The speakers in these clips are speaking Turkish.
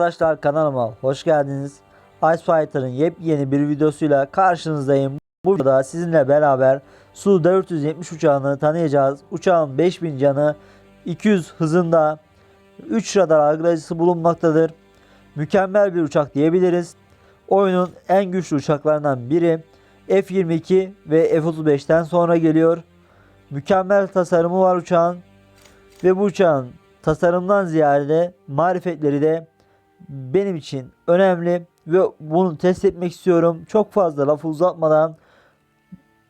Arkadaşlar kanalıma hoş geldiniz. Ice Fighter'ın yepyeni bir videosuyla karşınızdayım. Burada sizinle beraber Su-470 uçağını tanıyacağız. Uçağın 5000 canı, 200 hızında, 3 radar algılayıcısı bulunmaktadır. Mükemmel bir uçak diyebiliriz. Oyunun en güçlü uçaklarından biri F-22 ve F-35'ten sonra geliyor. Mükemmel tasarımı var uçağın ve bu uçağın tasarımdan ziyade marifetleri de benim için önemli ve bunu test etmek istiyorum. Çok fazla lafı uzatmadan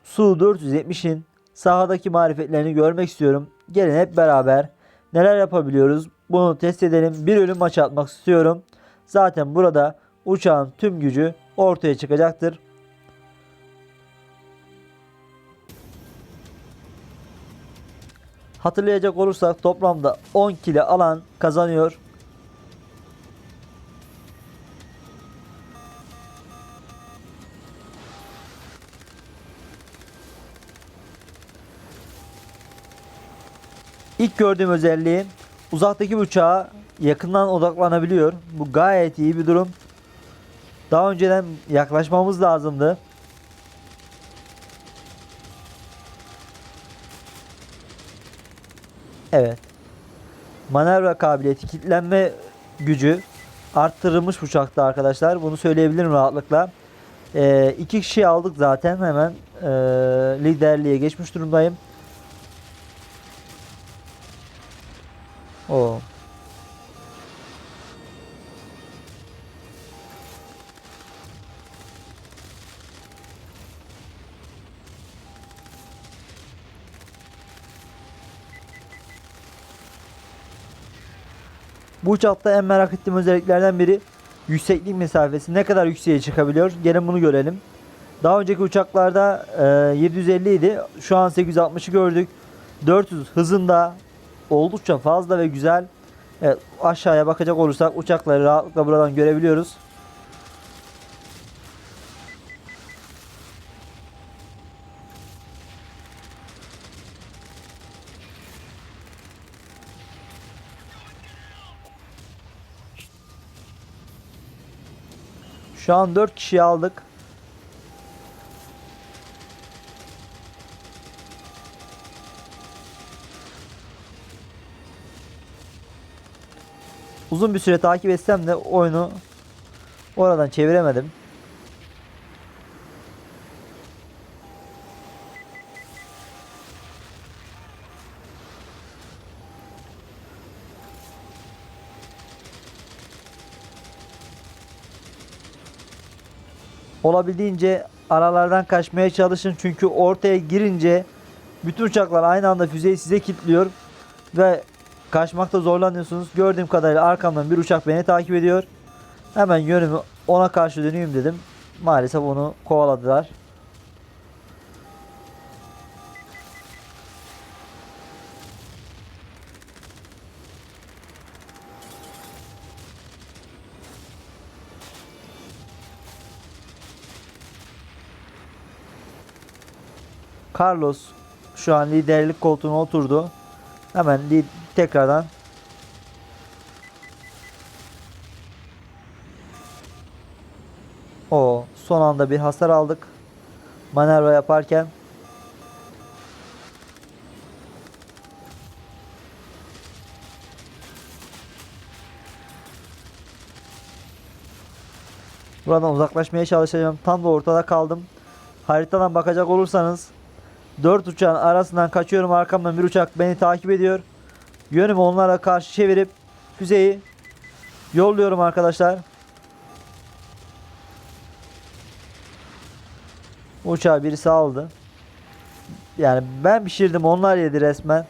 Su 470'in sahadaki marifetlerini görmek istiyorum. Gelin hep beraber neler yapabiliyoruz bunu test edelim. Bir ölüm maçı atmak istiyorum. Zaten burada uçağın tüm gücü ortaya çıkacaktır. Hatırlayacak olursak toplamda 10 kilo alan kazanıyor. İlk gördüğüm özelliği uzaktaki bir uçağa yakından odaklanabiliyor. Bu gayet iyi bir durum. Daha önceden yaklaşmamız lazımdı. Evet. Manevra kabiliyeti, kilitlenme gücü arttırılmış uçakta arkadaşlar. Bunu söyleyebilirim rahatlıkla. Ee, iki kişi aldık zaten hemen ee, liderliğe geçmiş durumdayım. O. Bu uçakta en merak ettiğim özelliklerden biri yükseklik mesafesi ne kadar yükseğe çıkabiliyor. Gelin bunu görelim. Daha önceki uçaklarda e, 750 idi. Şu an 860'ı gördük. 400 hızında oldukça fazla ve güzel. Evet, aşağıya bakacak olursak uçakları rahatlıkla buradan görebiliyoruz. Şu an 4 kişi aldık. Uzun bir süre takip etsem de oyunu oradan çeviremedim. Olabildiğince aralardan kaçmaya çalışın çünkü ortaya girince bütün uçaklar aynı anda füzeyi size kilitliyor ve kaçmakta zorlanıyorsunuz. Gördüğüm kadarıyla arkamdan bir uçak beni takip ediyor. Hemen yönümü ona karşı döneyim dedim. Maalesef onu kovaladılar. Carlos şu an liderlik koltuğuna oturdu. Hemen li- tekrardan O son anda bir hasar aldık. Manevra yaparken. Buradan uzaklaşmaya çalışacağım. Tam da ortada kaldım. Haritadan bakacak olursanız 4 uçağın arasından kaçıyorum. Arkamdan bir uçak beni takip ediyor. Yönümü onlara karşı çevirip füzeyi yolluyorum arkadaşlar. Uçağı birisi aldı. Yani ben pişirdim onlar yedi resmen.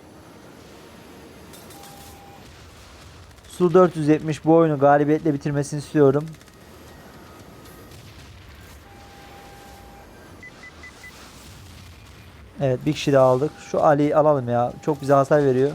Su 470 bu oyunu galibiyetle bitirmesini istiyorum. Evet bir kişi daha aldık. Şu Ali'yi alalım ya. Çok bize hasar veriyor.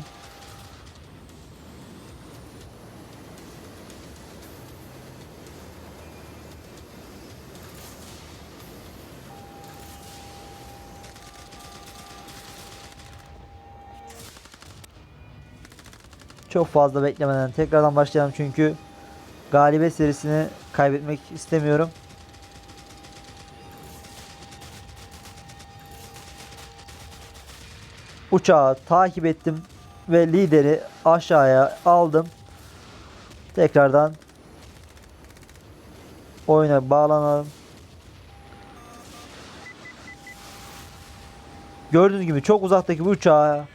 Çok fazla beklemeden tekrardan başlayalım çünkü galibiyet serisini kaybetmek istemiyorum. Uçağı takip ettim ve lideri aşağıya aldım. Tekrardan oyuna bağlanalım. Gördüğünüz gibi çok uzaktaki bu uçağı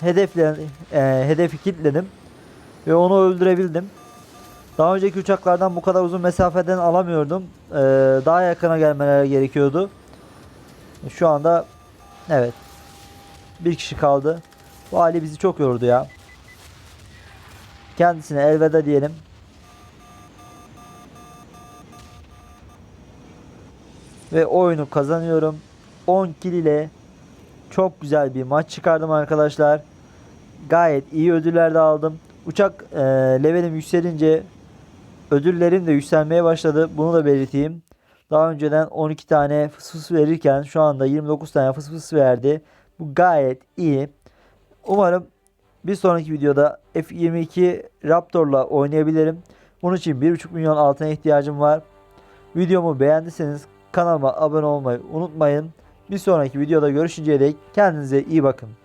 hedefle, e, hedefi kilitledim ve onu öldürebildim. Daha önceki uçaklardan bu kadar uzun mesafeden alamıyordum. E, daha yakına gelmeleri gerekiyordu. Şu anda evet bir kişi kaldı. Bu hali bizi çok yordu ya. Kendisine elveda diyelim. Ve oyunu kazanıyorum. 10 kill ile çok güzel bir maç çıkardım arkadaşlar. Gayet iyi ödüller de aldım. Uçak e, levelim yükselince ödüllerim de yükselmeye başladı. Bunu da belirteyim. Daha önceden 12 tane fıs fıs verirken şu anda 29 tane fıs fıs verdi. Bu gayet iyi. Umarım bir sonraki videoda F22 Raptor'la oynayabilirim. Bunun için 1.5 milyon altına ihtiyacım var. Videomu beğendiyseniz kanalıma abone olmayı unutmayın. Bir sonraki videoda görüşünceye dek kendinize iyi bakın.